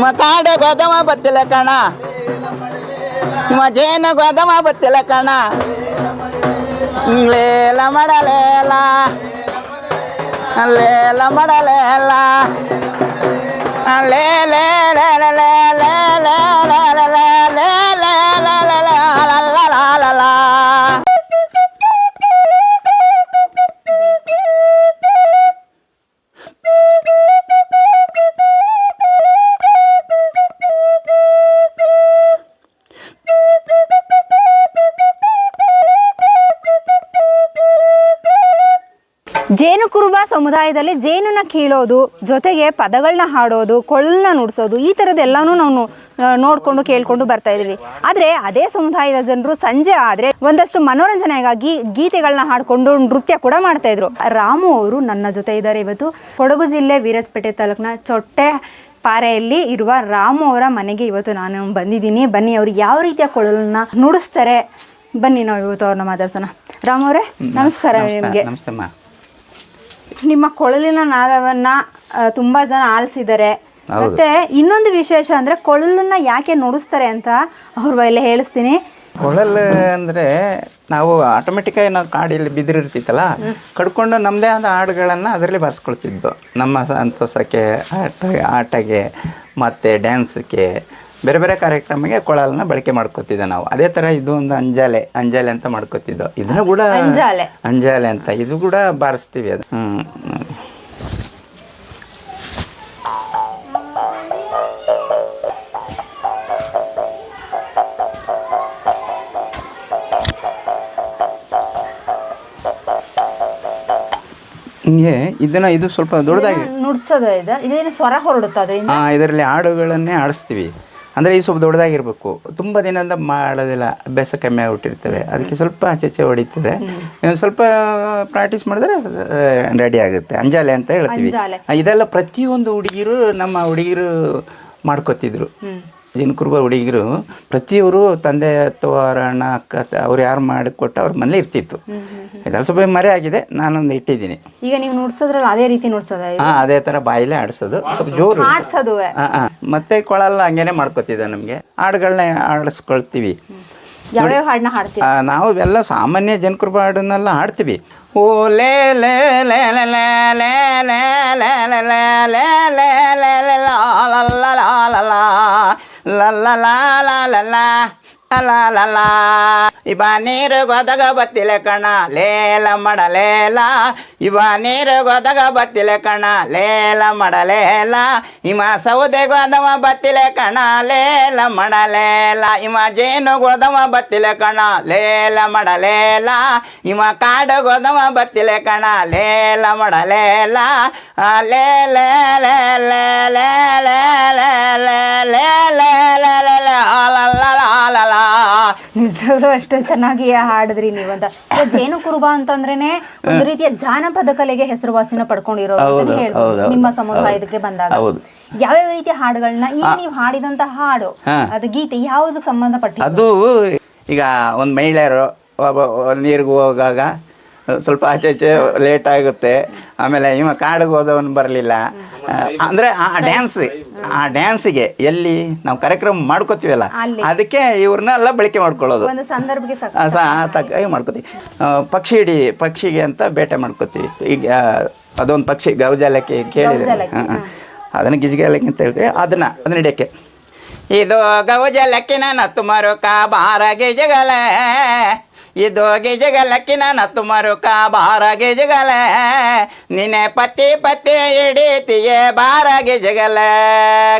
ನಿಮ್ಮ ಕಾಡು ಗೋದಮ ಬತ್ತಿಲ್ಲ ಕಣ. ನಿಮ್ಮ ಜೇನ ಗೋದಮ ಬತ್ತಿಲ್ಲ ಕಣ. ಲೇಲ ಮಾಡಲೇಲ. ಲೇಲ ಮಾಡಲೇಲ. ಲೇ ಲೇ ಲೇ ಲೇ ಲೇ ಲೇ ಜೇನು ಕುರುಬ ಸಮುದಾಯದಲ್ಲಿ ಜೇನನ್ನ ಕೀಳೋದು ಜೊತೆಗೆ ಪದಗಳನ್ನ ಹಾಡೋದು ಕೊಳ್ಳನ್ನ ನುಡಿಸೋದು ಈ ಥರದ್ದೆಲ್ಲನೂ ನಾವು ನೋಡಿಕೊಂಡು ಕೇಳ್ಕೊಂಡು ಬರ್ತಾ ಇದ್ದೀವಿ. ಆದರೆ ಅದೇ ಸಮುದಾಯದ ಜನರು ಸಂಜೆ ಆದರೆ ಒಂದಷ್ಟು ಮನೋರಂಜನೆಗಾಗಿ ಗೀತೆಗಳನ್ನ ಹಾಡಿಕೊಂಡು ನೃತ್ಯ ಕೂಡ ಮಾಡ್ತಾ ಇದ್ರು. ರಾಮು ಅವರು ನನ್ನ ಜೊತೆ ಇದ್ದಾರೆ ಇವತ್ತು. ಕೊಡಗು ಜಿಲ್ಲೆ ವೀರಜಪೇಟೆ ತಾಲೂಕಿನ ಚೊಟ್ಟೆ ಪಾರೆಯಲ್ಲಿ ಇರುವ ರಾಮು ಅವರ ಮನೆಗೆ ಇವತ್ತು ನಾನು ಬಂದಿದ್ದೀನಿ. ಬನ್ನಿ ಅವರು ಯಾವ ರೀತಿಯ ಕೊಳಲನ್ನ ನುಡಿಸ್ತಾರೆ? ಬನ್ನಿ ನಾವು ಇವತ್ತು ಅವ್ರನ್ನ ಮಾತಾಡ್ಸೋಣ. ರಾಮ್ ಅವರೇ ನಮಸ್ಕಾರ ನಿಮಗೆ. ನಿಮ್ಮ ಕೊಳಲಿನ ನಾದವನ್ನ ಆ, ತುಂಬಾ ಜನ ಆಲಿಸಿದ್ದಾರೆ. ಮತ್ತೆ ಇನ್ನೊಂದು ವಿಶೇಷ ಅಂದ್ರೆ ಕೊಳಲನ್ನ ಯಾಕೆ ನುಡಿಸ್ತಾರೆ ಅಂತ ಅವ್ರ ಬೈಲೆ ಹೇಳಿಸ್ತೀನಿ. ಕೊಳಲ್ ಅಂದ್ರೆ ನಾವು ಆಟೋಮೆಟಿಕ್ಕಾಗಿ ನಾವು ಕಾಡಿಯಲ್ಲಿ ಬಿದಿರಿರ್ತಿತ್ತಲ್ಲ ಕಡ್ಕೊಂಡು ನಮ್ಮದೇ ಆದ ಹಾಡುಗಳನ್ನ ಅದರಲ್ಲಿ ಬರ್ಸ್ಕೊಳ್ತಿದ್ದು. ನಮ್ಮ ಸಂತೋಷಕ್ಕೆ ಆಟ ಆಟಗೆ ಮತ್ತು ಡ್ಯಾನ್ಸ್ಗೆ ಬೇರೆ ಬೇರೆ ಕಾರ್ಯಕ್ರಮಕ್ಕೆ ಕೊಳಲನ್ನ ಬಳಕೆ ಮಾಡ್ಕೋತಿದ್ದೆ ನಾವು. ಅದೇ ಥರ ಇದು ಒಂದು ಅಂಜಾಲೆ ಅಂಜಾಲೆ ಅಂತ ಮಾಡ್ಕೋತಿದ್ದೋ. ಇದನ್ನ ಕೂಡ ಅಂಜಾಲೆ. ಅಂಜಾಲೆ ಅಂತ. ಇದು ಕೂಡ ಬಾರಿಸ್ತೀವಿ ಅದು. ಹಿಂಗೆ ಇದನ್ನ ಇದು ಸ್ವಲ್ಪ ದೊಡ್ಡದಾಗಿ ನುಡ್ಸೋದ ಇದು? ಇದೇನು ಸ್ವರ ಹೊರಡುತ್ತೆ ಅದರಿಂದ ಹಾಂ ಇದರಲ್ಲಿ ಹಾಡುಗಳನ್ನೇ ಆಡಿಸ್ತೀವಿ ಅಂದರೆ ಈ ಸ್ವಲ್ಪ ದೊಡ್ಡದಾಗಿರ್ಬೇಕು. ತುಂಬ ದಿನದಿಂದ ಮಾಡೋದಿಲ್ಲ ಅಭ್ಯಾಸ ಕಮ್ಮಿ ಆಗಿಬಿಟ್ಟಿರ್ತವೆ. ಅದಕ್ಕೆ ಸ್ವಲ್ಪ ಆಚೆಚೆ ಹೊಡಿತದೆ. ಸ್ವಲ್ಪ ಪ್ರಾಕ್ಟೀಸ್ ಮಾಡಿದ್ರೆ ರೆಡಿ ಆಗುತ್ತೆ. ಅಂಜಾಲೆ ಅಂತ ಹೇಳ್ತೀವಿ. ಇದೆಲ್ಲ ಪ್ರತಿಯೊಂದು ಹುಡುಗಿರು ನಮ್ಮ ಹುಡುಗಿರು ಮಾಡ್ಕೋತಿದ್ರು. ಕುರುಬ ಹುಡುಗಿರು ಪ್ರತಿಯವರು ತಂದೆ ಅಥವಾ ಅವರ ಅಣ್ಣ ಅಕ್ಕ ಅವ್ರು ಯಾರು ಮಾಡಿಕೊಟ್ಟು ಅವ್ರ ಮನೇಲಿ ಇರ್ತಿತ್ತು. ಇದೆಲ್ಲ ಸ್ವಲ್ಪ ಮರೆ ಆಗಿದೆ ನಾನೊಂದು ಇಟ್ಟಿದ್ದೀನಿ. ಈಗ ನೀವು ನುಡ್ಸೋದ್ರಲ್ಲಿ ಅದೇ ರೀತಿ ನುಡ್ಸೋದ ಹಾಂ ಅದೇ ಥರ ಬಾಯಿಲೇ ಆಡಿಸೋದು ಸ್ವಲ್ಪ ಜೋರು. ಆಡಿಸೋದು ಹಾಂ ಹಾಂ. ಮತ್ತೆ ಕೊಳಲ್ಲ ಹಂಗೇನೆ ಮಾಡ್ಕೊತಿದ್ದೆ ನಮಗೆ. ಹಾಡುಗಳನ್ನ ಆಡಿಸ್ಕೊಳ್ತೀವಿ. ಯಾವ್ಯಾವ ಹಾಡನ್ನ ಹಾಡ್ತೀವಿ ನಾವು ಎಲ್ಲ ಸಾಮಾನ್ಯ ಜನಕೃಪ ಹಾಡನ್ನೆಲ್ಲ ಹಾಡ್ತೀವಿ. ಓ ಲೇ ಲೇ ಲೇ ಲೇ ಲೇ ಲೇ ಲೇ ಲೇ ಲೇ ಲೇ ಲೇ ಲೇ ಲೇ ಲೇ ಲಾ ಲಾ ಲಾ ಲಾ ಲಾ ಲಾ ಲಾ ಲಾ ಲಾ ಲಾ ಲಾ ಲಾ ಲಾ ಲಾ ಲಾ ಇವ ನೀರು ಗೊದಗ ಬತ್ತಿಲೆ ಕಣ ಲೇಲ ಮಡಲೇಲ ಇವ ನೀರು ಗೊದಗ ಬತ್ತಿಲೆ ಕಣ ಲೇಲ ಮಡಲೇಲ ಇಮ ಸೌದೆ ಗೋದವ ಬತ್ತಿಲೆ ಕಣ ಲೇಲ ಮಡಲೇಲ ಇಮ ಜೇನು ಗೋದವ ಬತ್ತಿಲೆ ಕಣ ಲೇಲ ಮಡಲೇಲ ಇಮ ಕಾಡು ಗೋದವ ಬತ್ತಿಲೆ ಕಣ ಲೇಲ ಮಡಲೇಲ ಲೇ ಲೇ ಲೇ ಲಾ ಲಾ ಲಾ ಲಾ ಲಾ. ನಿಜವಾಗ್ಲೂ ಅಷ್ಟೇ ಚೆನ್ನಾಗಿ ಹಾಡಿದ್ರಿ ನೀವು ಅಂತ. ಜೇನು ಕುರುಬ ಅಂತಂದ್ರೇನೆ ಒಂದು ರೀತಿಯ ಜಾನಪದ ಕಲೆಗೆ ಹೆಸರುವಾಸಿನ ಪಡ್ಕೊಂಡಿರೋ. ನಿಮ್ಮ ಸಮುದಾಯದಕ್ಕೆ ಬಂದಾಗ. ಯಾವ್ಯಾವ ರೀತಿಯ ಹಾಡುಗಳನ್ನ ಈಗ ನೀವು ಹಾಡಿದಂತ ಹಾಡು. ಅದು ಗೀತೆ ಯಾವ್ದಕ್ಕೆ ಸಂಬಂಧಪಟ್ಟ ಅದು ಈಗ ಒಂದು ಮಹಿಳೆಯರು ನೀರಿಗೆ ಹೋಗಾಗ ಸ್ವಲ್ಪ ಆಚೆ ಆಚೆ ಲೇಟ್ ಆಗುತ್ತೆ. ಆಮೇಲೆ ಇವ ಕಾಡಿಗೆ ಹೋದವನು ಬರಲಿಲ್ಲ. ಅಂದರೆ ಆ ಡ್ಯಾನ್ಸ್ ಆ ಡ್ಯಾನ್ಸಿಗೆ ಎಲ್ಲಿ ನಾವು ಕಾರ್ಯಕ್ರಮ ಮಾಡ್ಕೋತೀವಲ್ಲ ಅದಕ್ಕೆ ಇವ್ರನ್ನೆಲ್ಲ ಬಳಕೆ ಮಾಡ್ಕೊಳ್ಳೋದು. ಒಂದು ಸಂದರ್ಭಕ್ಕೆ ಮಾಡ್ಕೋತೀವಿ. ಪಕ್ಷಿ ಹಿಡಿ ಪಕ್ಷಿಗೆ ಅಂತ ಬೇಟೆ ಮಾಡ್ಕೋತೀವಿ. ಈಗ ಅದೊಂದು ಪಕ್ಷಿ ಗೌಜಾಲಕ್ಕೆ ಕೇಳಿದೆ. ಅದನ್ನ ಹಾಂ ಅದನ್ನು ಗಿಜಗಾಲಕ್ಕೆ ಅಂತ ಹೇಳ್ತೀವಿ. ಅದನ್ನ ಅದನ್ನ ಹಿಡಿಯೋಕ್ಕೆ. ಇದು ಗೌಜಲಕ್ಕಿನ ನತ್ತು ಮರುಕ ಬಾರ ಗಿಜಗಲ. ಇದು ಗಿಜಗಲಕ್ಕಿನ ನತ್ತು ಮರುಕ ಬಾರ ಗಿಜಗಲ ನಿನ್ನೆ ಪತಿ ಪತಿ ಹಿಡಿತಿಗೆ ಬಾರ ಗಿಜಗಲ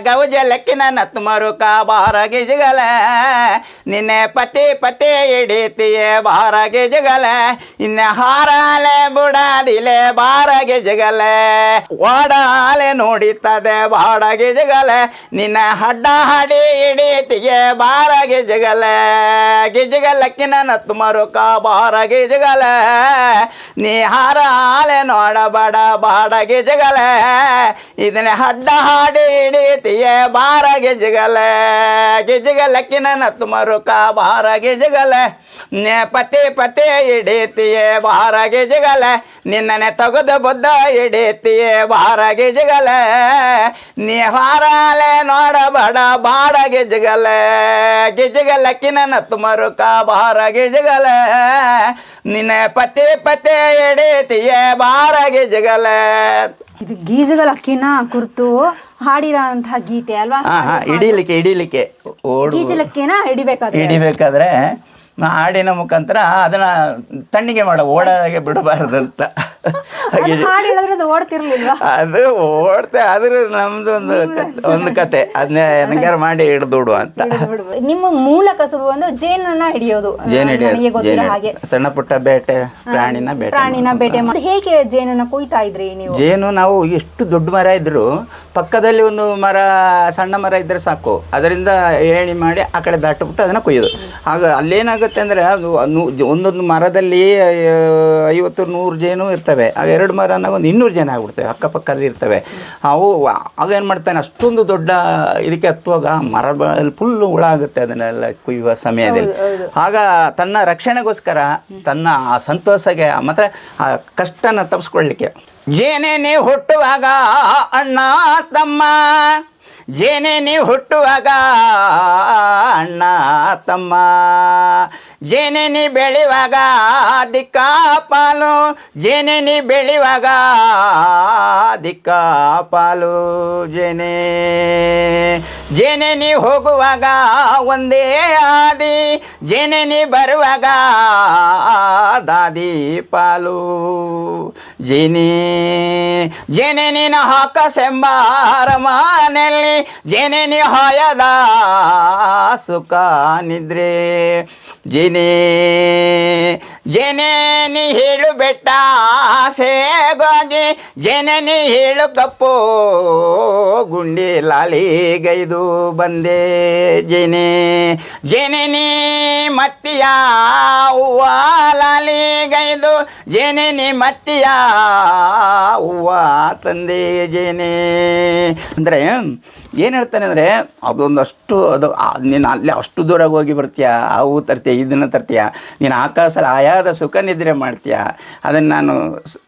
ಗೌಜಲಕ್ಕಿನ ನತ್ತು ಮರುಕ ಬಾರ ಗಿಜಗಲ ನಿನ್ನೆ ಪತಿ ಪತಿ ಹಿಡಿತಿಗೆ ಬಾರ ಗಿಜಗಲ ಇನ್ನ ಹಾರಾಲೆ ಬುಡಾದಿಲೆ ಬಾರ ಗಿಜಗಲ ಓಡಾಲೆ ನೋಡಿತದೆ ಬಾಡ ಗಿಜಗಲ ನಿನ್ನ ಹಡ್ಡ ಹಾಡಿ ಹಿಡಿತಿಗೆ ಬಾರ ಗಿಜಗಲ ಗಿಜಗಲಕ್ಕಿನ ನತ್ತು ಮರುಕ ಕಾಬಾರಗಿ ಜಗಲ ನೀ ನೋಡಬಡ ಬಾಡಗಿ ಜಗಲ, ಇದನ್ನ ಹಡ್ಡ ಹಾಡಿ ಹಿಡಿತಿಯ ಬಾರ ಗಿಜಗಲ ನತ್ತು ಮರುಕ ಬಾರ ಗಿಜಗಲ ನೇ ಪತಿ ಪತಿ ಹಿಡಿತಿಯ ಬಾರ ಗಿಜಗಲ ನಿನ್ನನೆ ತೆಗೆದು ಬುದ್ಧ ಹಿಡಿತಿಯ ಬಾರ ಗಿಜಗಲ ನೀ ಹಾರಾಲೆ ನೋಡಬಡ ಬಾಡ ಗಿಜಗಲ ನತ್ತು ಮರುಕ ಬಾರ ಗಿಜಗಲ ನಿನ್ನ ಪತಿ ಪತಿ ಎಡೆತಿಯ ಬಾರ ಜಗಲ ಇದು ಗೀಜಗಲ ಅಕ್ಕಿನ ಕುರ್ತು ಹಾಡಿರೋಂತಹ ಗೀತೆ ಅಲ್ವಾ? ಹಾ ಹಾ ಹಿಡೀಲಿಕ್ಕೆ ಹಿಡೀಲಿಕ್ಕೆ. ಓಡು. ಗೀಜಲಕ್ಕಿನ ಹಿಡಿಬೇಕಾದ್ರೆ. ಹಿಡಿಬೇಕಾದ್ರೆ ಹಾಡಿನ ಮುಖಾಂತರ ಅದನ್ನ ತಣ್ಣಿಗೆ ಮಾಡ ಓಡಾಗೆ ಬಿಡಬಾರದು ಅಂತ. ಅದು ಓಡ್ತೆ ಆದ್ರೆ ನಮ್ದು ಒಂದು ಒಂದು ಕತೆ. ಅದನ್ನೇ ಹೆಂಗಾರ ಮಾಡಿ ಹಿಡ್ದುಡು ಅಂತ. ನಿಮ್ಮ ಮೂಲ ಕಸಬು ಬಂದು ಜೇನನ್ನ ಹಿಡಿಯೋದು. ಜೇನು ಹಿಡಿಯೋದು ಹಾಗೆ. ಸಣ್ಣ ಪುಟ್ಟ ಬೇಟೆ ಪ್ರಾಣಿನ ಬೇಟೆ ಪ್ರಾಣಿನ ಬೇಟೆ ಹೇಗೆ ಜೇನನ್ನ ಕೊಯ್ತಾ ಇದ್ರಿ ನೀವು? ಜೇನು ನಾವು ಎಷ್ಟು ದೊಡ್ಡ ಮರ ಇದ್ರು ಪಕ್ಕದಲ್ಲಿ ಒಂದು ಮರ ಸಣ್ಣ ಮರ ಇದ್ರೆ ಸಾಕು. ಅದರಿಂದ ಏಣಿ ಮಾಡಿ ಆ ಕಡೆ ದಾಟಬಿಟ್ಟು ಅದನ್ನ ಕೊಯ್ಯೋದು. ಆಗ ಅಲ್ಲೇನಾಗುತ್ತೆ ಅಂದರೆ ಅದು ಒಂದೊಂದು ಮರದಲ್ಲಿ ಐವತ್ತು ನೂರು ಜೇನು ಇರ್ತವೆ. ಆಗ ಎರಡು ಮರನ ಒಂದು ಇನ್ನೂರು ಜನ ಆಗ್ಬಿಡ್ತವೆ ಅಕ್ಕಪಕ್ಕದಲ್ಲಿ ಇರ್ತವೆ. ಅವು ಆಗ ಏನು ಮಾಡ್ತಾನೆ ಅಷ್ಟೊಂದು ದೊಡ್ಡ ಇದಕ್ಕೆ ಹತ್ತುವಾಗ ಮರ ಫುಲ್ ಹುಳ ಆಗುತ್ತೆ ಅದನ್ನೆಲ್ಲ ಕುಯ್ಯುವ ಸಮಯದಲ್ಲಿ. ಆಗ ತನ್ನ ರಕ್ಷಣೆಗೋಸ್ಕರ ತನ್ನ ಆ ಸಂತೋಷಗೆ ಮಾತ್ರ ಆ ಕಷ್ಟನ ತಪ್ಪಿಸ್ಕೊಳ್ಳಿಕ್ಕೆ ಜೇನೇನೆ ಹುಟ್ಟುವಾಗ ಅಣ್ಣ ತಮ್ಮ ಜೇನೆ ನೀ ಹುಟ್ಟುವಾಗ, ಅಣ್ಣ, ತಮ್ಮ. ಜೇನೆ ನೀ ಬೆಳೆಯುವಾಗ ದಿಕ್ಕ ಪಾಲು ಜೇನೆ ನೀ ಬೆಳೆಯುವಾಗ ದಿಕ್ಕ ಪಾಲು ಜೇನೆ. ಜೇನೆ ನೀ ಹೋಗುವಾಗ, ಒಂದೇ ಆದಿ. ಜೇನೆ ನೀ ಬರುವಾಗ, ದಾದಿ ಪಾಲು. ಜೇನೆ ಜೆನೆನಿನ ನೀನು ಹಾಕ ಸೆಂಬಾರ ಮನೆಯಲ್ಲಿ ಜೇನೆ ಹಾಯದ ಸುಖ ನಿದ್ರೆ. ಜೇನೆ ಜೇನೆ ನೀ ಹೇಳು ಬೆಟ್ಟ ಸೇಗೋಗಿ ಜನನಿ ಹೇಳು ಕಪ್ಪು ಗುಂಡಿ ಲಾಲಿಗೈದು ಬಂದೆ ಜನೆ. ಜನನಿ ಮತ್ತಿಯ ಹೂವ ಲಾಲಿಗೈದು. ಜನನಿ ಮತ್ತಿಯ ಹೂವ ತಂದೆ ಜನೆ. ಅಂದರೆ ಏನು ಹೇಳ್ತಾನೆ ಅಂದರೆ ಅದೊಂದಷ್ಟು ಅದು ನೀನು ಅಲ್ಲಿ ಅಷ್ಟು ದೂರ ಹೋಗಿ ಬರ್ತೀಯಾ? ಆ ಹೂ ತರ್ತೀಯ? ಇದನ್ನು ತರ್ತೀಯ? ನೀನು ಆಕಾಶದಲ್ಲಿ ಆಯಾದ ಸುಖ ನಿದ್ರೆ ಮಾಡ್ತೀಯ? ಅದನ್ನು ನಾನು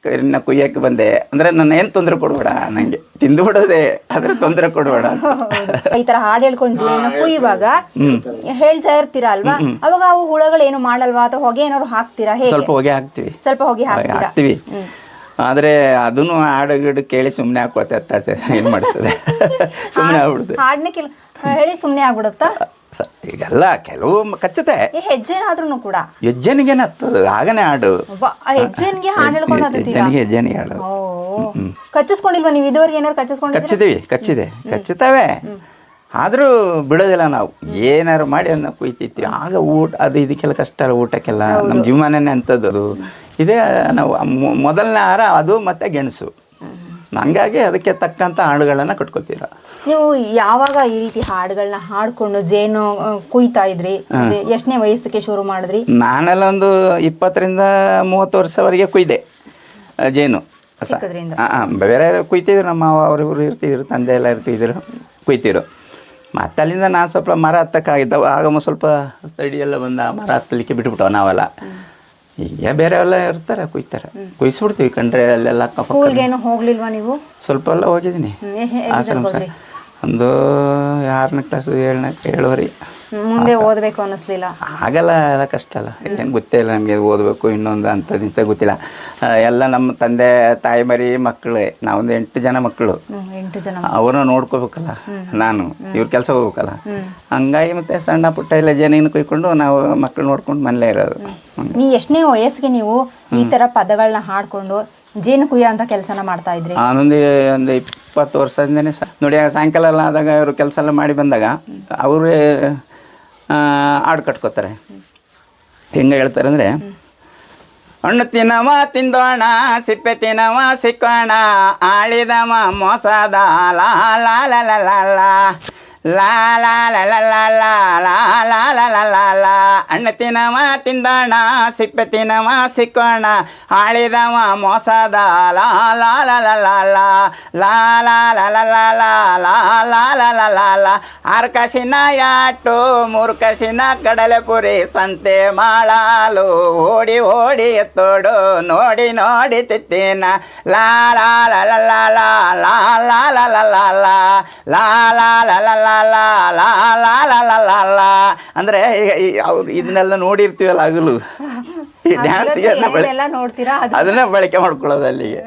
ನನ್ನ ಇನ್ನು ಕುಯ್ಯಕ್ಕೆ ಬಂದೆ. ಅಂದರೆ ನನ್ನ ಏನು ತೊಂದರೆ ಕೊಡಬೇಡ ನನಗೆ ತಿಂದು ಬಿಡೋದೆ ಆದರೆ ತೊಂದರೆ ಕೊಡಬೇಡ ಈ ತರ ಹಾಡು ಹೇಳ್ಕೊಂಡು ಜೀವನ ಕುಯ್ಯುವಾಗ ಹೇಳ್ತಾ ಇರ್ತೀರಾ ಅಲ್ವಾ? ಅವಾಗ ಅವು ಹುಳಗಳು ಏನು ಮಾಡಲ್ವಾ? ಅಥವಾ ಹೊಗೆ ಏನಾದ್ರು ಹಾಕ್ತೀರಾ? ಹೇಗೆ? ಸ್ವಲ್ಪ ಹೊಗೆ ಹಾಕ್ತೀವಿ. ಸ್ವಲ್ಪ ಹೊಗೆ ಹಾಕ್ತೀವಿ. ಆದರೆ ಅದನ್ನು ಹಾಡು ಗಿಡು ಕೇಳಿ ಸುಮ್ಮನೆ ಹಾಕೊಳ್ತಾ ಏನು ಮಾಡ್ತದೆ? ಸುಮ್ಮನೆ ಆಗ್ಬಿಡುತ್ತೆ ಹಾಡನ್ನ ಕೇಳಿ. ಹೇಳಿ ಸುಮ್ಮನೆ ಆಗ್ಬಿಡುತ್ತಾ? ಈಗಲ್ಲ ಕೆಲವು ಕಚ್ಚತೆ ಕಚ್ಚುತ್ತೆ. ಹೆಜ್ಜೆನಾದ್ರೂ ಕೂಡ. ಹೆಜ್ಜೆನಿಗೆ ಆಗನೇ ಹಾಡು. ಹೆಜ್ಜೆನಿಗೆ ಹಾಡು ಹೆಜ್ಜೆನಿಗೆ ಹೆಜ್ಜೆನಿಗೆ ಹಾಡು. ಕಚ್ಚಿಸ್ಕೊಂಡಿಲ್ವಾ ನೀವು? ಇದುವರೆಗೆ ಏನಾದ್ರು ಕಚ್ಚಿಸ್ಕೊಂಡು ಕಚ್ಚಿದೀವಿ ಕಚ್ಚಿದೆ. ಕಚ್ಚುತ್ತವೆ. ಆದರೂ ಬಿಡೋದಿಲ್ಲ ನಾವು. ಏನಾರು ಮಾಡಿ ಅದನ್ನ ಕುಯ್ತಿತ್ತು ಆಗ ಊಟ ಅದು ಇದಕ್ಕೆಲ್ಲ ಕಷ್ಟ ಅಲ್ಲ ಊಟಕ್ಕೆಲ್ಲ. ನಮ್ಮ ಜೀವಮಾನನೇ ಅಂಥದ್ದು. ಅದು ಇದೇ ನಾವು ಮೊದಲನೇ ಆಹಾರ ಅದು ಮತ್ತು ಗೆಣಸು. ಹಂಗಾಗಿ ಅದಕ್ಕೆ ತಕ್ಕಂಥ ಹಾಡುಗಳನ್ನು ಕಟ್ಕೋತೀರ. ನೀವು ಯಾವಾಗ ಈ ರೀತಿ ಹಾಡುಗಳನ್ನ ಹಾಡ್ಕೊಂಡು ಜೇನು ಕುಯ್ತಾ ಇದ್ರಿ? ಎಷ್ಟನೇ ವಯಸ್ಸಿಗೆ ಶುರು ಮಾಡಿದ್ರಿ? ನಾನೆಲ್ಲ ಒಂದು ಇಪ್ಪತ್ತರಿಂದ ಮೂವತ್ತು ವರ್ಷವರೆಗೆ ಕುಯ್ದೆ ಜೇನು. ಆ, ಬೇರೆ ಕುಯ್ತಿದ್ರು ನಮ್ಮ ಅವರಿವರು ಇರ್ತಿದ್ರು ತಂದೆ ಎಲ್ಲ ಇರ್ತಿದ್ರು ಕುಯ್ತಿರು. ಮತ್ತೆ ಅಲ್ಲಿಂದ ನಾನು ಸ್ವಲ್ಪ ಮರ ಹತ್ತಕ್ಕಾಗಿದ್ದವು. ಆಗ ಸ್ವಲ್ಪ ತಡಿ ಎಲ್ಲ ಬಂದ ಮರ ಹತ್ತಲಿಕ್ಕೆ ಬಿಟ್ಬಿಟ್ಟವು ನಾವೆಲ್ಲ. ಈಗ ಎಲ್ಲ ಇರ್ತಾರೆ ಕುಯ್ತಾರೆ. ಕುಯ್ಸ್ಬಿಡ್ತೀವಿ ಕಂಡ್ರೆ ಅಲ್ಲೆಲ್ಲ ಅಕ್ಕಪಕ್ಕ ಸ್ಕೂಲ್ಗೇನು ಹೋಗ್ಲಿಲ್ವಾ ನೀವು? ಸ್ವಲ್ಪ ಎಲ್ಲ ಹೋಗಿದ್ದೀನಿ. ಆ ಎ- ಒಂದು ಆರನೇ ಕ್ಲಾಸು ಏಳನೇ ಏಳುವರೆ. ಮುಂದೆ ಓದಬೇಕು ಅನ್ನಿಸ್ಲಿಲ್ಲ. ಆಗಲ್ಲ ಎಲ್ಲ ಕಷ್ಟ ಅಲ್ಲ. ಏನು ಗೊತ್ತೇ ಇಲ್ಲ ನಮಗೆ ಓದಬೇಕು ಇನ್ನೊಂದು ಅಂಥದ್ದು ಇಂಥ ಗೊತ್ತಿಲ್ಲ. ಎಲ್ಲ ನಮ್ಮ ತಂದೆ ತಾಯಿ ಮರಿ ಮಕ್ಕಳೇ ನಾವೊಂದು ಎಂಟು ಜನ ಮಕ್ಕಳು. ಎಂಟು ಜನ ಅವ್ರನ್ನ ನೋಡ್ಕೋಬೇಕಲ್ಲ ನಾನು. ಇವ್ರ ಕೆಲಸ ಹೋಗ್ಬೇಕಲ್ಲ. ಹಂಗಾಗಿ ಮತ್ತೆ ಸಣ್ಣ ಪುಟ್ಟ ಎಲ್ಲ ಜನ ಕುಯ್ಕೊಂಡು ನಾವು ಮಕ್ಕಳು ನೋಡ್ಕೊಂಡು ಮನೇಲೆ ಇರೋದು. ನೀ ಎಷ್ಟನೇ ವಯಸ್ಸಿಗೆ ನೀವು ಈ ತರ ಪದಗಳನ್ನ ಹಾಡ್ಕೊಂಡು ಜೇನು ಕುಯ್ಯ ಅಂತ ಕೆಲಸನ ಮಾಡ್ತಾ ಇದ್ರಿ? ನಾನೊಂದು ಒಂದು ಇಪ್ಪತ್ತು ವರ್ಷದಿಂದನೇ ಸಹ ನೋಡಿ ಆಗ ಸಾಯಂಕಾಲ ಎಲ್ಲ ಆದಾಗ ಅವರು ಕೆಲಸ ಎಲ್ಲ ಮಾಡಿ ಬಂದಾಗ ಅವರೇ ಹಾಡು ಕಟ್ಕೋತಾರೆ. ಹೆಂಗೆ ಹೇಳ್ತಾರೆ ಅಂದರೆ, ಹಣ್ಣು ತಿನ್ನವ, ತಿಂದೋಣ, ಸಿಪ್ಪೆ ತಿನ್ನವ, ಸಿಕ್ಕೋಣ, ಆಳಿದವ, ಮೋಸದ ಲಾ ಲಾ ಲಾ ಲಾ ಲಾ ಲಾ ಲಾ ಲಾ ಲಾ ಲಾ ಲಾ ಲಾ ಲಾ ಲಾ ಲಾ ಲಾ ಲಾ ಲಾ ಅಣ್ಣ ತಿನ್ನವ ತಿಂದೋಣ ಸಿಪ್ಪೆ ತಿನ್ನವ ಸಿಕ್ಕೋಣ ಆಳಿದವ ಮೋಸದ ಲಾ ಲಾ ಲಾ ಲಾ ಲಾ ಲಾ ಲಾ ಲಾ ಲಾ ಲಾ ಲಾ ಲಾ ಲಾ ಲಾ ಲಾ ಲಾ ಲಾ ಲಾ ಆರು ಕಸಿನ ಯಾಟು ಮೂರು ಕಸಿನ ಕಡಲೆಪುರಿ ಸಂತೆ ಮಾಡಲು ಓಡಿ ಓಡಿ ಎತ್ತೋಡು ನೋಡಿ ನೋಡಿ ತಿತ್ತಿನ ಲಾ ಲಾ ಲಾ ಲಾ ಲಾ ಲಾ ಲಾ ಲಾ ಲಾ ಲಾ ಲಾ ಲಾ ಲಾ ಲಾ ಲಾ ಲಾ ಲಾ ಲಾ ಲಾ ಲಾ ಲಾ ಲಾ ಅವ್ರು ಇದನ್ನೆಲ್ಲ ನೋಡಿರ್ತೀವಲ್ಲ ಹಗಲು. ಈ ಡ್ಯಾನ್ಸ್ಗೆ ಅದನ್ನ ಬಳಕೆ ಮಾಡ್ಕೊಳ್ಳೋದು ಅಲ್ಲಿಗೆ.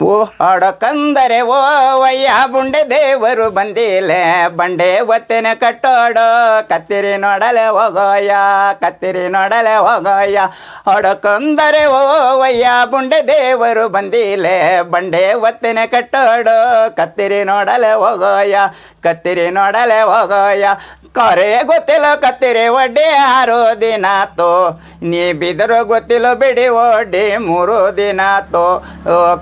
ಓ ಹಾಡಕಂದರೆ ಓ ವಯ್ಯ ಬುಂಡೆ ದೇವರು ಬಂದಿಲೆ, ಬಂಡೆ ಒತ್ತೆನೆ ಕಟ್ಟೋಡು, ಕತ್ತಿರಿ ನೋಡಲೆ ಹೋಗೋಯ ಕತ್ತಿರಿ ನೋಡಲೆ ಹೋಗೋಯ ಹಾಡಕಂದರೆ ಓ ವಯ್ಯ ಬುಂಡೆ ದೇವರು ಬಂದಿಲೆ, ಬಂಡೆ ಒತ್ತೆನೆ ಕಟ್ಟೋಡು, ಕತ್ತಿರಿ ನೋಡಲೆ ಹೋಗೋಯ ಕತ್ತಿರಿ ನೋಡಲೆ ಹೋಗೋಯ ಕರೆ ಗೊತ್ತಿಲ್ಲ ಕತ್ತಿರಿ ಒಡ್ಡಿ ಆರು ತೋ ನೀ ಬಿದರು ಗೊತ್ತಿಲ್ಲ ಬಿಡಿ ಒಡ್ಡಿ ಮೂರು ದಿನ ತೋ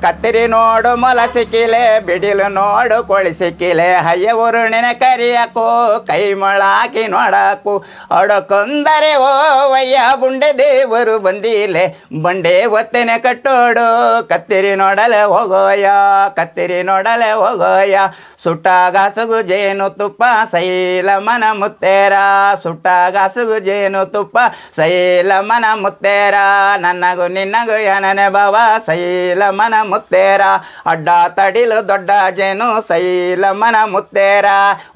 ಕತ್ತಿರಿ ನೋಡು ಮೊಲ ಸಿಕ್ಕಿಲೆ ಬಿಡಿಲು ನೋಡು ಕೊಳಿ ಸಿಕ್ಕಿಲೆ ಹಯ್ಯ ಉರುಣಿನ ಕರಿಯಕು, ಕೈ ಮೊಳಾಕಿ ನೋಡಕು. ಅಡಕೊಂದರೆ ಓ ವಯ್ಯ ಬುಂಡೆ ದೇವರು ಬಂದಿಲೆ. ಬಂಡೆ ಒತ್ತನೆ ಕಟ್ಟೋಡು, ಕತ್ತಿರಿ ನೋಡಲೆ ಹೋಗೋಯ, ಕತ್ತಿರಿ ನೋಡಲೆ ಹೋಗೋಯ. ಸುಟ್ಟಾಗಾಸಗು ಜೇನು ತುಪ್ಪ, ಸೈಲ ಮನ ಮುತ್ತೇರ. ಸುಟ್ಟಾಗಾಸಗು ಜೇನು ತುಪ್ಪ, ಸೈಲ ಮನ ಮುತ್ತೇರ. ನನ್ನಗು ನಿನ್ನಗು ಯನನೆ ಬಾವ ಸೈಲ ಮನ ಮುತ್ತೇರ. ಅಡ್ಡ ತಡಿಲು ದೊಡ್ಡ ಜೇನು ಸೈಲ ಮನ ಮುತ್ತೇರ.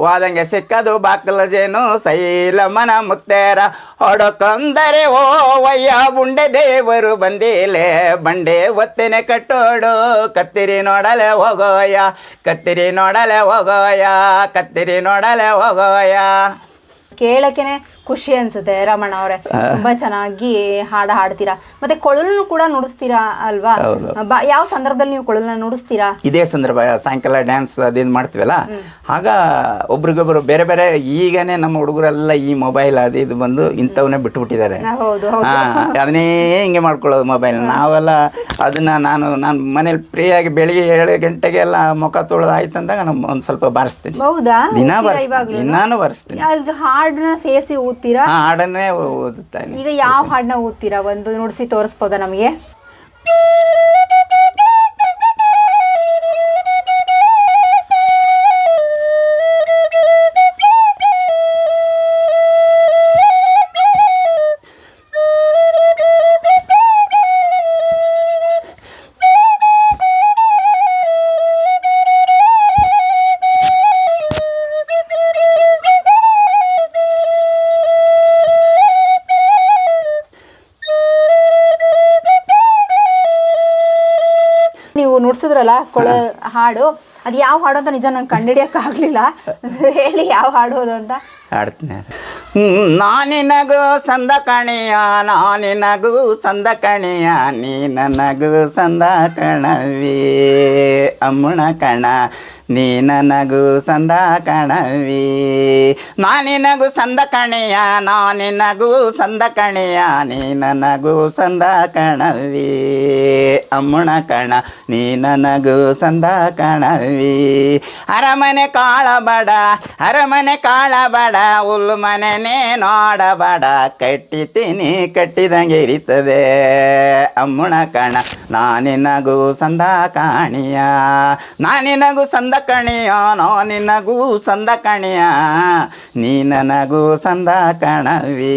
ವಾದಂಗೆ ಸಿಕ್ಕದು ಬಾಕಲ ಜೇನು ಸೈಲ ಮನ ಮುತ್ತೇರ ಹೊಡಕೊಂದರೆ ಓ ವಯ್ಯ ಬುಂಡೆ ದೇವರು ಬಂದಿಲೆ. ಬಂಡೆ ಒತ್ತಿನ ಕಟ್ಟೋಡು, ಕತ್ತಿರಿ ನೋಡಲೆ ಹೋಗೋಯ ಕತ್ತಿರಿ ನೋಡಲೆ ಹೋಗೋಯ ಕತ್ತಿರಿ ನೋಡಲೆ ಹೋಗೋಯ ಕೇಳಕ್ಕೇನೆ ಖುಷಿ ಅನ್ಸುತ್ತೆ ರಮಣ ಅವರೇ. ತುಂಬಾ ಚೆನ್ನಾಗಿ ಹಾಡ ಹಾಡ್ತೀರಾ. ಮತ್ತೆ ಕೊಳಲು ಕೂಡ ನುಡಿಸ್ತೀರಾ ಅಲ್ವಾ. ಯಾವ ಸಂದರ್ಭದಲ್ಲಿ ನೀವು ಕೊಳಲನ್ನ ನುಡಿಸ್ತೀರಾ? ಇದೇ ಸಂದರ್ಭ ಸಾಯಂಕಾಲ ಡ್ಯಾನ್ಸ್ ಅದೇನು ಮಾಡ್ತೀವಲ್ಲ? ಆಗ ಒಬ್ರಿಗೊಬ್ರು ಬೇರೆ ಬೇರೆ ಈಗನೇ ನಮ್ಮ ಹುಡುಗರೆಲ್ಲ ಈ ಮೊಬೈಲ್ ಅದು ಇದು ಬಂದು ಇಂಥವನ್ನೇ ಬಿಟ್ಬಿಟ್ಟಿದ್ದಾರೆ. ಹೌದು ಹೌದು. ಹಾ, ಅದನ್ನೇ ಹಿಂಗೆ ಮಾಡ್ಕೊಳ್ಳೋದು ಮೊಬೈಲ್ ನಾವೆಲ್ಲ ಅದನ್ನ ನಾನು ನಾನು ಮನೇಲಿ ಫ್ರೀಯಾಗಿ ಬೆಳಿಗ್ಗೆ ಏಳು ಗಂಟೆಗೆಲ್ಲ ಮುಖ ತೊಳೆದು ಆಯ್ತು ಅಂದಾಗ ನಮ್ಮ ಒಂದು ಸ್ವಲ್ಪ ಬಾರಿಸ್ತೀನಿ. ಹೌದಾ? ದಿನ ಬಾರಿಸ್ತೀನಿ ಇವಾಗ್ಲೂ? ದಿನಾನು ಬಾರಿಸ್ತೀನಿ. ಅದು ಹಾಡನ್ನ ಸೇರಿಸಿ ಓದ್ತೀರಾ? ಹಾಡನ್ನೇ ಓದುತ್ತಾನೆ ಈಗ ಯಾವ ಹಾಡನ್ನ ಓದ್ತೀರಾ? ಒಂದು ನುಡಿಸಿ ತೋರಿಸ್ಬೋದಾ ನಮಗೆ? ನುಡ್ಸಿದ್ರಲ್ಲ ಕೊಳ ಹಾಡು ಅದು ಯಾವ ಹಾಡು ಅಂತ ನಿಜ ನಂಗೆ ಕಂಡಿಡಿಯಕ್ಕಾಗಲಿಲ್ಲ ಹೇಳಿ ಯಾವ ಹಾಡು ಅದು ಅಂತ. ಹಾಡ್ತೀನಿ. ನಾನಿನಗು ಸಂದ ಕಣೆಯ ನಾನಿನಗು ಸಂದ ಕಣೆಯ ನೀ ನನಗೂ ಸಂದ ಕಣವೇ ಅಮ್ಮಣ ಕಣ. ನೀ ನನಗೂ ಸಂದ ಕಣವಿ ನಾನಿನಗು ಸಂದ ಕಣೆಯ ನಾನಿನಗು ಸಂದ ಕಣೆಯ, ನೀ ನನಗೂ ಸಂದ ಕಣವಿ. ಅಮ್ಮಣ ಕಣ, ನೀ ನನಗೂ ಸಂದ ಕಣವಿ. ಅರಮನೆ ಕಾಳಬಡ ಅರಮನೆ ಕಾಳಬಡ ಹುಲ್ಲು ಮನೆನೇ ನೋಡಬಡ ಕಟ್ಟಿತೀನಿ ಕಟ್ಟಿದಂಗೆ ಇರಿತದೆ. ಅಮ್ಮಣ ಕಣ ನಾನಿನಗೂ ಸಂದ ಕಾಣಿಯ ನಾನಿನಗು ಸಂದ ಕಣಿಯ ನಾನಿನಗೂ ಸಂದ ಕಣಿಯ ನೀ ನನಗೂ ಸಂದ ಕಣವಿ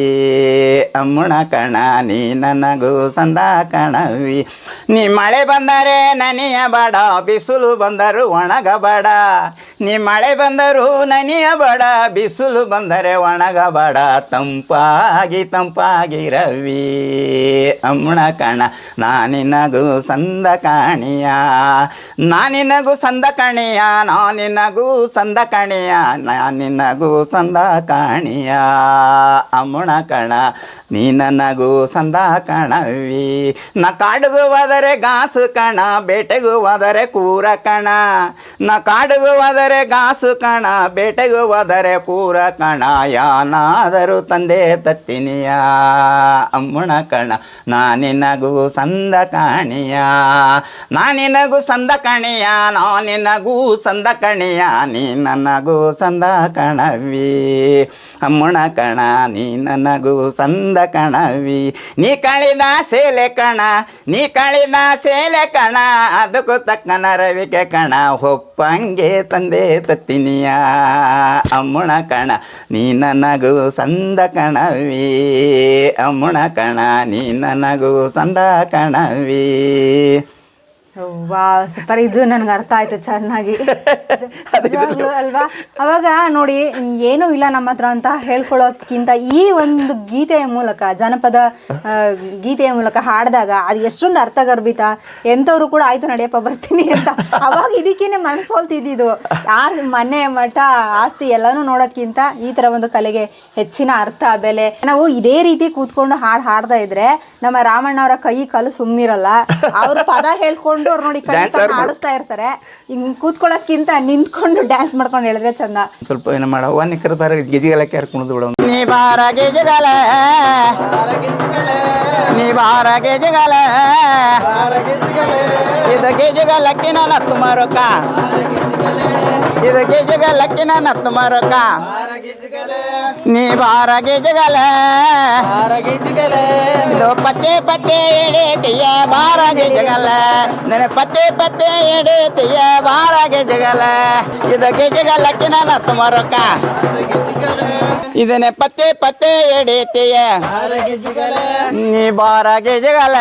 ಅಮ್ಮಣ ಕಣ, ನೀ ನನಗೂ ಸಂದ ಕಣವಿ ನೀ ಮಳೆ ಬಂದರೆ ನನಿಯ ಬಡ, ಬಿಸಿಲು ಬಂದರು ಒಣಗಬೇಡ ನೀ ಮಳೆ ಬಂದರು ನನಿಯಬೇಡ ಬಿಸಿಲು ಬಂದರೆ ಒಣಗಬೇಡ ತಂಪಾಗಿ ತಂಪಾಗಿ ರವಿ. ಅಮ್ಮಣ ಕಣ ನಾನಿನಗೂ ಸಂದ ಕಾಣಿಯ ನಾನಿನಗೂ ಸಂದ ಕಣಿಯ ನಾನಿನಗೂ ಸಂದ ಕಣಿಯ ನಾನಿನಗೂ ಸಂದ ಕಾಣಿಯ. ಅಮ್ಮಣ ಕಣ, ನೀ ನನಗೂ ಸಂದ ಕಣವಿ. ನ ಕಾಡಿಗೂ ಹೋದರೆ ಗಾಸು ಕಣ ಬೇಟೆಗೂ ಹೋದರೆ ಕೂರ ಕಣ. ನ ಕಾಡಿಗೂ ಹೋದರೆ ಗಾಸು ಕಣ ಬೇಟೆಗೂ ಹೋದರೆ ಕೂರ ಕಣ. ಯಾನಾದರೂ ತಂದೆ ತತ್ತಿನಿಯ. ಅಮ್ಮಣ ಕಣ ನಾನಿನಗೂ ಸಂದ ಕಾಣಿಯ. ನಾನಿನಗೂ ಸಂದ ಕಣಿಯ ನಾನಿನಗೂ ಸಂದ ಕಣಿಯ, ನೀ ನನಗೂ ಸಂದ ಕಣವಿ. ಅಮ್ಮಣ ಕಣ, ನೀ ನನಗೂ ಸಂದ ಕಣವಿ. ನೀ ಕಳಿದ ಸೇಲೆ ಕಣ, ನೀ ಕಳಿದ ಸೇಲೆ ಕಣ. ಅದಕ್ಕೂ ತಕ್ಕನ ರವಿಕೆ ಕಣ ಹೊಪ್ಪಂಗೆ ತಂದೆ ತತ್ತಿನಿಯ. ಅಮ್ಮಣ ಕಣ, ನೀ ನನಗೂ ಸಂದ ಕಣವಿ. ಅಮ್ಮಣ ಕಣ, ನೀ ನನಗೂ ಸಂದ ಕಣವಿ. ವಾ ಸೂಪರ್ ಇದು ನನಗೆ ಅರ್ಥ ಆಯ್ತು ಚೆನ್ನಾಗಿ. ನಿಜವಾಗ್ಲೂ ಅಲ್ವಾ? ಅವಾಗ ನೋಡಿ ಏನೂ ಇಲ್ಲ ನಮ್ಮ ಹತ್ರ ಅಂತ ಹೇಳ್ಕೊಳ್ಳೋದ್ಕಿಂತ ಈ ಒಂದು ಗೀತೆಯ ಮೂಲಕ ಜನಪದ ಗೀತೆಯ ಮೂಲಕ ಹಾಡಿದಾಗ ಅದು ಎಷ್ಟೊಂದು ಅರ್ಥಗರ್ಭಿತ ಎಂಥವ್ರು ಕೂಡ ಆಯ್ತು ನಡೆಯಪ್ಪ ಬರ್ತೀನಿ ಅಂತ ಅವಾಗ ಇದಕ್ಕೇನೆ ಮನಸ್ಸೋಲ್ತಿದ್ದು ಯಾರು ಮನೆ ಮಠ ಆಸ್ತಿ ಎಲ್ಲಾನು ನೋಡೋದ್ಕಿಂತ ಈ ತರ ಒಂದು ಕಲೆಗೆ ಹೆಚ್ಚಿನ ಅರ್ಥ ಬೆಲೆ. ನಾವು ಇದೇ ರೀತಿ ಕೂತ್ಕೊಂಡು ಹಾಡು ಹಾಡ್ತಾ ಇದ್ರೆ ನಮ್ಮ ರಾಮಣ್ಣವರ ಕೈ ಕಾಲು ಸುಮ್ಮನಿರಲ್ಲ ಅವ್ರ ಪದ ಹೇಳ್ಕೊಂಡು ಅವ್ರು ನೋಡಿ ಆಡಿಸ್ತಾ ಇರ್ತಾರೆ. ಹಿಂಗ್ ಕೂತ್ಕೊಳ್ಳೋಕ್ಕಿಂತ ನಿಂತ್ಕೊಂಡು ಡ್ಯಾನ್ಸ್ ಮಾಡ್ಕೊಂಡು ಹೇಳಿದ್ರೆ ಚಂದ. ಸ್ವಲ್ಪ ಏನು ಮಾಡೋ ನಿಕ್ಕರ ಬಾರ ಗಿಜಿಗಲ ಕೇರ್ ಕುಣಿದು ನೀ ಬಾರ ಗಿಜಗಲ ನೀ ಬಾರ ಗಿಜಗಲ ಇದು ಗಿಜಗಲಕ್ಕಿನ ನತ್ತು ಮರಕ. ಇದು ಗಿಜಗಲಕ್ಕಿನ ನತ್ತು ಮರಕ. ನೀ ಬಾರ ಗಿಜಗಲ. ಇದು ಪತ್ತೆ ಪತ್ತೆ ಹಿಡಿತೀಯ ಬಾರ ಗಿಜಗಲ. ನನ್ನ ಪತ್ತೆ ಪತ್ತೆ ಹಿಡಿತೀಯ ಬಾರ ಗಿಜಗಲ. ಇದು ಗಿಜಗಲಕ್ಕಿನ ನತ್ತು ಮರಕ. ಇದನ್ನೇ ಪತ್ತೆ ಪತ್ತೆ ಎಡೆತಿಯ. ನೀ ಬಾರ ಗಿಜಗಲ.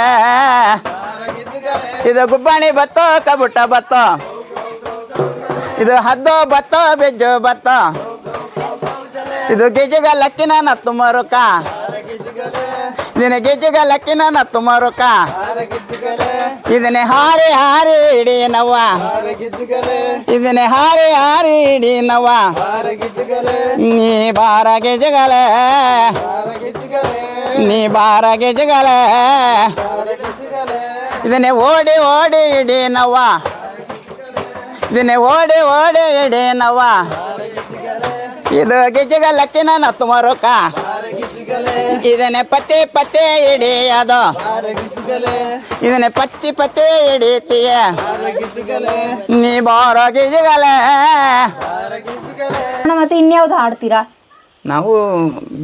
ಇದು ಗುಬ್ಬಾಣಿ ಬತ್ತೋ, ಕಬುಟ್ಟ ಬತ್ತೋ. ಇದು ಹದ್ದು ಬತ್ತೋ ಬೆಜ್ಜು ಬತ್ತೋ. ಇದು ಗೆಜ್ಜುಗ ಲಕ್ಕಿನ ನತ್ತು ಮರುಕ. ಇದನ್ನ ಗಿಜಗ ಲಕ್ಕಿನ ನತ್ತು ಇದನ್ನೇ ಹಾರಿ ಹಾರಿ ಇಡಿ ನವ್ವ. ಇದನ್ನೇ ಹಾರಿ ಹಾರಿ ಇಡಿ ನವ್ವ. ನೀ ಬಾರ ಗಿಜಗಲ ನೀ ಬಾರ ಗಿಜಗಲ ಇದನ್ನೇ ಓಡಿ ಓಡಿ ಇಡಿ ನವ್ವ. ಇದನ್ನೇ ಓಡಿ ಓಡಿ ಎಡೆ ನವ್ವ. ಇದು ಗಿಜಗ ಲಕ್ಕಿನ ತುಮಾರೋಕ. ಇದನ್ನ ಇದನ್ನೇ ಪತ್ತೆ ಪತ್ತೆ ಹಿಡಿ ಅದು. ಇದನ್ನೇ ಪತ್ತಿ ಪತ್ತೆ ಹಿಡಿತೀಯ ನೀ ಬಾರೋ ಗಿಜಗಲ ಮತ್ತೆ ಇನ್ಯಾವ್ದು ಹಾಡ್ತೀರಾ? ನಾವು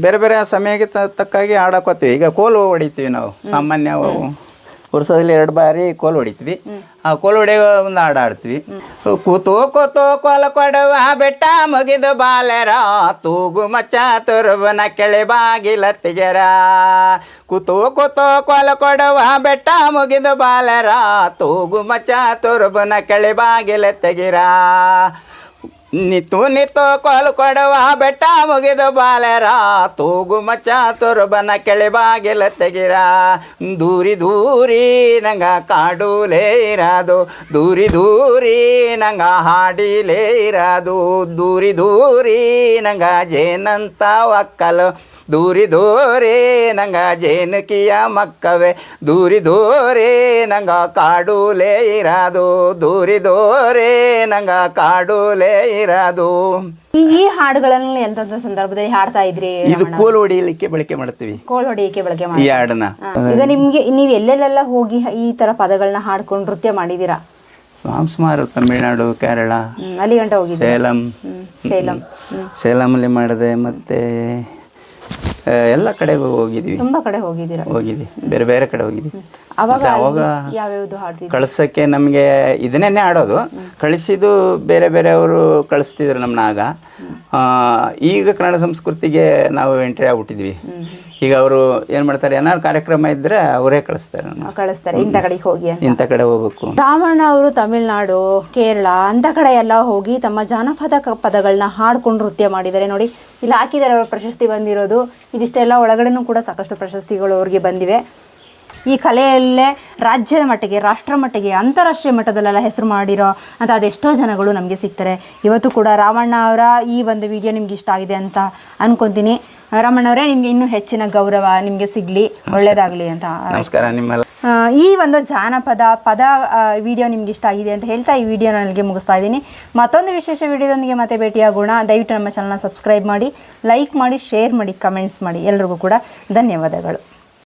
ಬೇರೆ ಬೇರೆ ಸಮಯಕ್ಕೆ ತಕ್ಕಾಗಿ ಆಡಕೋತೀವಿ ಈಗ ಕೋಲು ಹೊಡಿತೀವಿ ನಾವು ಸಾಮಾನ್ಯ ವರ್ಷದಲ್ಲಿ ಎರಡು ಬಾರಿ ಕೋಲ್ ಹೊಡಿತೀವಿ. ಆ ಕೋಲ್ ಹೊಡೆಯೋ ಒಂದು ಹಾಡು ಆಡ್ತೀವಿ ಕೂತು ಕೂತು ಕೋಲ ಕೊಡುವ ಬೆಟ್ಟ ಮುಗಿದು ಬಾಲೆರ, ತೂಗು ಮಚ್ಚ ತುರುಬನ ಕೆಳೆ ಬಾಗಿಲ ತೆಗೆರ ಕೂತು ಕೂತು ಕೋಲ ಕೊಡುವ ಬೆಟ್ಟ ಮುಗಿದು ಬಾಲೆರ, ತೂಗು ಮಚ್ಚ ತುರುಬನ ಕೆಳೆ ಬಾಗಿಲ ತೆಗಿರ ನಿತ್ತು ನಿತ್ತು ಕೊಲು ಕೊಡುವ ಬೆಟ್ಟ ಮುಗಿದು ಬಾಲೆರ. ತೂಗು ಮಚ್ಚ ತುರುಬನ ಕೆಳಬಾಗಿಲ ತೆಗಿರ. ದೂರಿ ದೂರಿ ನಂಗ ಕಾಡೂಲೇ ಇರದು ದೂರಿ ದೂರಿ ನಂಗ ಹಾಡಿಲೇ ಇರದು ದೂರಿ ದೂರಿ ನಂಗ ಜೇನಂತ ಒಕ್ಕಲು. ದೂರಿ ದೋರೆ ನಂಗ ಜೇನುಕಿಯ ಮಕ್ಕವೆ. ದೂರಿ ದೋರೆ ನಂಗ ಕಾಡುಲೇ ಇರದು. ದೂರಿ ದೋರೆ ನಂಗ ಕಾಡುಲೇ ಇರದು. ಈ ಈ ಹಾಡುಗಳನ್ನು ಎಂತ ಸಂದರ್ಭದಲ್ಲಿ ಹಾಡ್ತಾ ಇದ್ರಿ ಇದು ಕೋಲ್ ಹೊಡಿಯಲಿಕ್ಕೆ ಬಳಕೆ ಮಾಡ್ತೀವಿ. ಕೋಲ್ ಹೊಡಿಯಕ್ಕೆ ಬಳಕೆ ಈ ಮಾಡಿ ಹಾಡನ್ನ ಈಗ ನಿಮ್ಗೆ ನೀವು ಎಲ್ಲೆಲ್ಲೆಲ್ಲ ಹೋಗಿ ಈ ತರ ಪದಗಳನ್ನ ಹಾಡ್ಕೊಂಡು ನೃತ್ಯ ಮಾಡಿದೀರಾ? ಸುಮಾರು ತಮಿಳ್ನಾಡು ಕೇರಳ ಸೇಲಂ. ಸೇಲಂ. ಸೇಲಂ ಅಲ್ಲಿ ಸೇಲಮಲ್ಲಿ ಮಾಡಿದೆ ಮತ್ತೆ ಎಲ್ಲ ಕಡೆಗೂ ಹೋಗಿದ್ವಿ ತುಂಬಾ ಕಡೆ ಹೋಗಿದ್ದೀರಾ? ಹೋಗಿದ್ವಿ ಬೇರೆ ಬೇರೆ ಕಡೆ ಹೋಗಿದ್ವಿ ಅವಾಗ ಯಾವ ಅವಾಗ ಯಾವ್ಯಾವ್ದು ಹಾಡ್ತಿದ್ರಿ ಕಳ್ಸೋಕ್ಕೆ ನಮಗೆ ಇದನ್ನೇ ಆಡೋದು ಕಳಿಸಿದ್ದು ಬೇರೆ ಬೇರೆಯವರು ಕಳಿಸ್ತಿದ್ರು ನಮ್ಮನ್ನ ಆಗ. ಈಗ ಕನ್ನಡ ಸಂಸ್ಕೃತಿಗೆ ನಾವು ಎಂಟ್ರಿ ಆಗ್ಬಿಟ್ಟಿದ್ವಿ ಈಗ ಅವರು ಏನು ಮಾಡ್ತಾರೆ ಏನಾದ್ರು ಕಾರ್ಯಕ್ರಮ ಇದ್ರೆ ಅವರೇ ಕಳಿಸ್ತಾರೆ ಕಳಿಸ್ತಾರೆ. ಇಂಥ ಕಡೆಗೆ ಹೋಗಿ ಇಂಥ ಕಡೆ ಹೋಗ್ಬೇಕು. ರಾಮಣ್ಣ ಅವರು ತಮಿಳ್ನಾಡು ಕೇರಳ ಅಂತ ಕಡೆ ಎಲ್ಲ ಹೋಗಿ ತಮ್ಮ ಜಾನಪದ ಪದಗಳನ್ನ ಹಾಡ್ಕೊಂಡು ನೃತ್ಯ ಮಾಡಿದ್ದಾರೆ. ನೋಡಿ ಇಲ್ಲಿ ಹಾಕಿದ್ದಾರೆ ಅವ್ರ ಪ್ರಶಸ್ತಿ ಬಂದಿರೋದು. ಇದಿಷ್ಟೆಲ್ಲ ಒಳಗಡೆನೂ ಕೂಡ ಸಾಕಷ್ಟು ಪ್ರಶಸ್ತಿಗಳು ಅವ್ರಿಗೆ ಬಂದಿವೆ. ಈ ಕಲೆಯಲ್ಲೇ ರಾಜ್ಯದ ಮಟ್ಟಿಗೆ ರಾಷ್ಟ್ರ ಮಟ್ಟಿಗೆ ಅಂತಾರಾಷ್ಟ್ರೀಯ ಮಟ್ಟದಲ್ಲೆಲ್ಲ ಹೆಸರು ಮಾಡಿರೋ ಅಂತ ಅದೆಷ್ಟೋ ಜನಗಳು ನಮಗೆ ಸಿಗ್ತಾರೆ. ಇವತ್ತು ಕೂಡ ರಾಮಣ್ಣ ಅವರ ಈ ಒಂದು ವಿಡಿಯೋ ನಿಮ್ಗೆ ಇಷ್ಟ ಆಗಿದೆ ಅಂತ ಅನ್ಕೊಂತೀನಿ. ರಾಮಣ್ಣ ಅವರೇ ನಿಮಗೆ ಇನ್ನೂ ಹೆಚ್ಚಿನ ಗೌರವ ನಿಮಗೆ ಸಿಗಲಿ. ಒಳ್ಳೇದಾಗಲಿ ಅಂತ. ನಮಸ್ಕಾರ ನಿಮ್ಮೆಲ್ಲ. ಈ ಒಂದು ಜಾನಪದ ಪದ ವಿಡಿಯೋ ನಿಮ್ಗೆ ಇಷ್ಟ ಆಗಿದೆ ಅಂತ ಹೇಳ್ತಾ ಈ ವಿಡಿಯೋನ ನನಗೆ ಮುಗಿಸ್ತಾ ಇದ್ದೀನಿ. ಮತ್ತೊಂದು ವಿಶೇಷ ವಿಡಿಯೋದೊಂದಿಗೆ ಮತ್ತೆ ಭೇಟಿಯಾಗೋಣ. ದಯವಿಟ್ಟು ನಮ್ಮ ಚಾನಲ್ನ ಸಬ್ಸ್ಕ್ರೈಬ್ ಮಾಡಿ ಲೈಕ್ ಮಾಡಿ ಶೇರ್ ಮಾಡಿ ಕಮೆಂಟ್ಸ್ ಮಾಡಿ. ಎಲ್ರಿಗೂ ಕೂಡ ಧನ್ಯವಾದಗಳು.